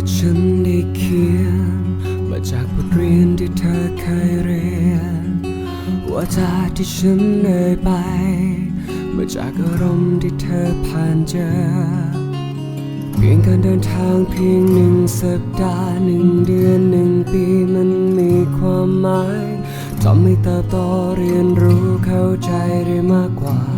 ที่ฉันได้เขียน มาจากบทเรียนที่เธอเคยเรียนว่าจาที่ฉันเอ่ยไป มาจากอารมณ์ที่เธอผ่านเจอ เพียงการเดินทางเพียงหนึ่งสัปดาห์หนึ่งเดือนหนึ่งปีมันมีความหมายทำให้เติบโตเรียนรู้เข้าใจได้มากกว่า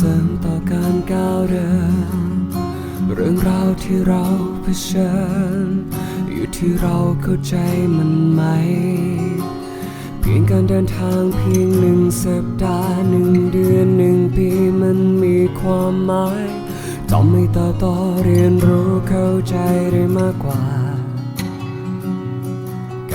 เสริมต่อการก้าวเดิน เรื่องราวที่เราเผชิญ อยู่ที่เราเข้าใจมันไหม เพียงการเดินทางเพียงหนึ่งสัปดาห์หนึ่งเดือนหนึ่งปีมันมีความหมาย ต้องไม่ต่อต่อเรียนรู้เข้าใจได้มากกว่า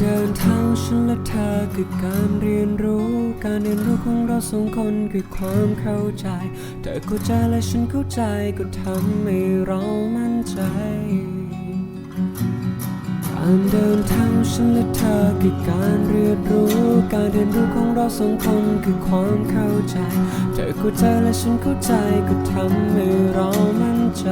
เดินทางฉันและเธอคือการเรียนรู้ การเรียนรู้ของเราสองคนคือความเข้าใจ เธอเข้าใจและฉันเข้าใจก็ทำให้เรามั่นใจการเดินทางฉันและเธอคือการเรียนรู้ การเรียนรู้ของเราสองคนคือความเข้าใจ เธอเข้าใจและฉันเข้าใจก็ทำให้เรามั่นใจ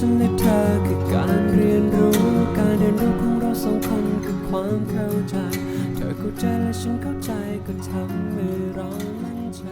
ฉันและเธอคือการเรียนรู้ การเรียนรู้ของเราสองคนคือความเข้าใจ เธอเข้าใจและฉันเข้าใจก็ทำให้เรามั่นใจ